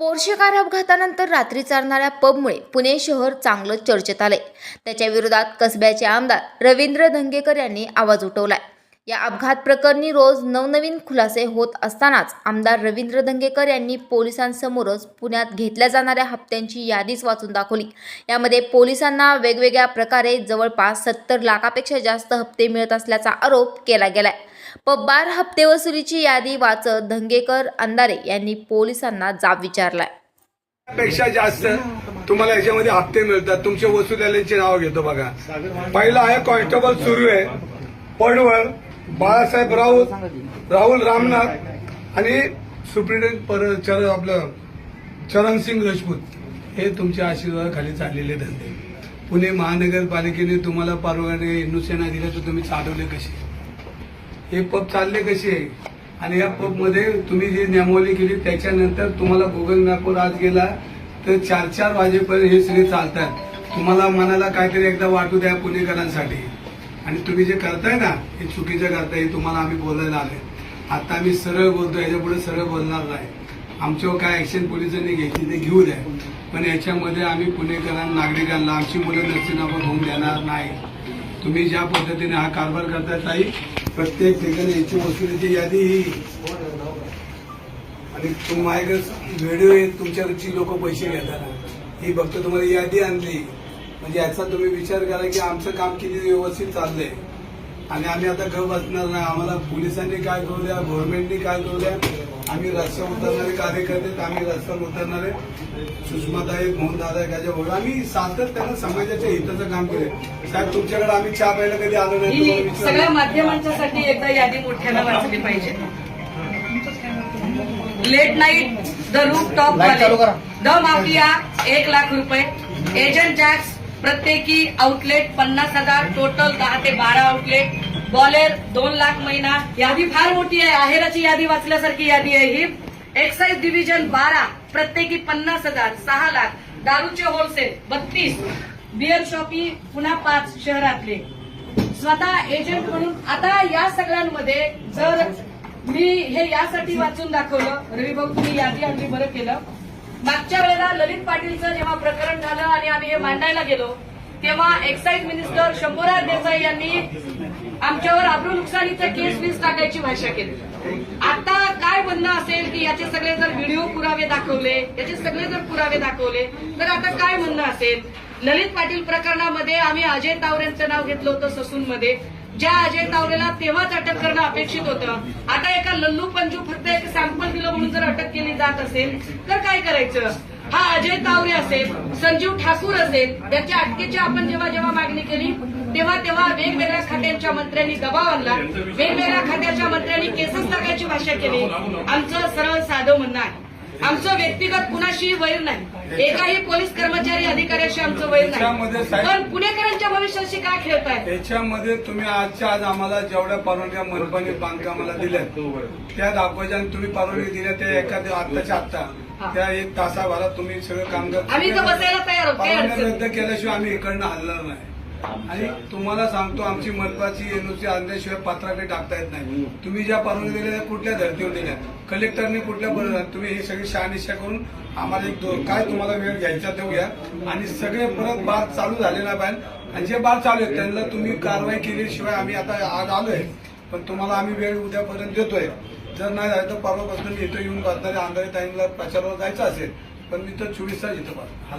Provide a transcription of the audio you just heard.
Porsche car अपघातानंतर रात्री चालणाऱ्या पबमुळे पुणे शहर चांगलं चर्चेत आले त्याच्या विरोधात कसब्याचे आमदार रवींद्र धंगेकर यांनी आवाज उठवलाय. या अपघात प्रकरणी रोज नवनवीन खुलासे होत असतानाच आमदार रवींद्र धंगेकर यांनी पोलिसांसमोरच पुण्यात घेतल्या जाणाऱ्या हप्त्यांची यादीच वाचून दाखवली. यामध्ये पोलिसांना वेगवेगळ्या प्रकारे जवळपास सत्तर लाखापेक्षा जास्त हप्ते मिळत असल्याचा आरोप केला गेलाय. पब्बार हप्ते वसुलीची यादी वाचत धंगेकर अंधारे यांनी पोलिसांना जाब विचारलाय. पेक्षा जास्त तुम्हाला याच्यामध्ये हप्ते मिळतात. तुमच्या वसुलीचे नाव घेतो बघा. पहिला आहे कॉन्स्टेबल सुरू आहे. पडवळ बाळासाहेब राऊत राहुल रामनाथ आणि सुप्रिटेंडेंट पर चर आपलं चरणसिंग राजपूत हे तुमच्या आशीर्वादाखाली चाललेले धंदे. पुणे महानगरपालिकेने तुम्हाला परवाने हिंदुसेना दिल्या तर तुम्ही चालवले कसे? हे पब चालले कसे? आणि या पबमध्ये तुम्ही जी नियमावली केली त्याच्यानंतर तुम्हाला गुगल मॅपवर आज गेला तर चार चार वाजेपर्यंत हे सगळे चालतात. तुम्हाला मनाला काहीतरी एकदा वाटू द्या पुणेकरांसाठी. आणि तुम्ही जे करताय ना हे चुकीचं करताय हे तुम्हाला आम्ही बोलायला आले आता आम्ही सरळ बोलतो याच्यापुढे सरळ बोलणार नाही. आमच्यावर काय ऍक्शन पोलिसांनी घ्यायची ते घेऊ द्या. पण याच्यामध्ये आम्ही पुणेकरांना नागरिकांना आमची मुलं नसताना होऊन देणार नाही. तुम्ही ज्या पद्धतीने हा कारभार करताय ताई प्रत्येक ठिकाणी याची वसुलीची यादी ही. आणि तुम्हाला माझ्याकडे व्हिडिओ आहेत तुमच्याकडची लोक पैसे घेताना. ही फक्त तुम्हाला यादी आणली. म्हणजे याचा तुम्ही विचार करा की आमचं काम किती व्यवस्थित चाललंय. आणि आम्ही आता घर बसणार नाही. आम्हाला पोलिसांनी काय करू द्या गव्हर्नमेंटनी काय करू द्या. आम्ही रस्त्यावर उतरणारे कार्यकर्ते आम्ही रस्त्यावर उतरणारे. सुषमाताई मोहन दादा गाजा भाऊ आम्ही सातत्यानं समाजाच्या हिताचं काम केलं साहेब तुमच्याकडे आम्ही चहा प्यायला कधी आलो नाही? ही. सगळ्या माध्यमांच्यासाठी एकदा यादी मोठ्यानं वाचली पाहिजे. Late night the rooftop the mafia एक लाख रुपये. एजंट टॅक्स प्रत्येकी आउटलेट पन्नास हजार टोटल दहा ते बारा आउटलेट बॉलेर दोन लाख महिना. यादी फार मोठी आहे. आहेराची यादी वाचल्यासारखी यादी आहे ही. एक्साईज डिव्हिजन बारा प्रत्येकी पन्नास हजार सहा लाख. दारूचे होलसेल बत्तीस. बिअर शॉपी पुन्हा पाच शहरातले. स्वतः एजंट म्हणून आता या सगळ्यांमध्ये जर मी हे यासाठी वाचून दाखवलं रवी भाऊ तुम्ही यादी आणली बरं केलं. मागच्या वेळेला ललित पाटीलचं जेव्हा प्रकरण झालं आणि आम्ही हे मांडायला गेलो तेव्हा एक्साईज मिनिस्टर शंभूराज देसाई यांनी आमच्यावर आब्रू नुकसानीचं केस वीज टाकायची भाषा केली. आता काय म्हणणं असेल की याचे सगळे जर व्हिडिओ पुरावे दाखवले याचे सगळे जर पुरावे दाखवले तर आता काय म्हणणं असेल? ललित पाटील प्रकरणामध्ये आम्ही अजय तावरेंचं नाव घेतलं होतं ससूनमध्ये. ज्या अजय तावरेला तेव्हाच अटक करणं अपेक्षित होतं. आता एका लल्लू पंजू फक्त एक सॅम्पल दिलं म्हणून जर अटक केली जात असेल तर काय करायचं? हा अजय तावरे असेल संजीव ठाकूर असेल याच्या अटकेची आपण जेव्हा जेव्हा मागणी केली तेव्हा तेव्हा वेगवेगळ्या खात्यांच्या मंत्र्यांनी दबाव आणला. वेगवेगळ्या खात्याच्या मंत्र्यांनी केसच टाकायची भाषा केली. आमचं सरळ साधं म्हणणं आहे. आमचं व्यक्तिगत कुणाशी वैर नाही. एकाही पोलीस कर्मचारी अधिकाऱ्याशी आमचं वैर नाही. पण पुणेकरांच्या भविष्याशी काय खेळताय? त्याच्यामध्ये तुम्ही आजच्या आज आम्हाला जेवढ्या परवानग्या मनपाने बांधकामाला दिल्या त्या दाखवायच्या तुम्ही परवानगी दिल्या त्या एखाद्या आत्ताच्या आत्ता. त्या एक तासाभरात तुम्ही सगळं काम करता आम्ही बसायला तयार रद्द केल्याशिवाय आम्ही इकडनं हलणार नाही. आणि तुम्हाला सांगतो आमची मनपाची एनओसी आणल्याशिवाय पत्राकडे टाकता येत नाही. तुम्ही ज्या परवानगी दिल्या त्या कुठल्या धर्तीवर दिल्या? कलेक्टरने कुठल्या तुम्ही हे सगळी शहानिशा करून आम्हाला एक काय तुम्हाला वेळ घ्यायचा घ्या. आणि सगळे परत बार चालू झाले ना पाहिजे आणि जे बार चालू आहेत त्यांना तुम्ही कारवाई केल्याशिवाय आम्ही आता आज आलोय पण तुम्हाला आम्ही वेळ उद्यापर्यंत देतोय. जर नाही झालं तर परवापासून इथं येऊन बसणाऱ्या अंधारे टाईमला प्रचारावर जायचं असेल. पण मी तर चोवीस तास इथं हलणार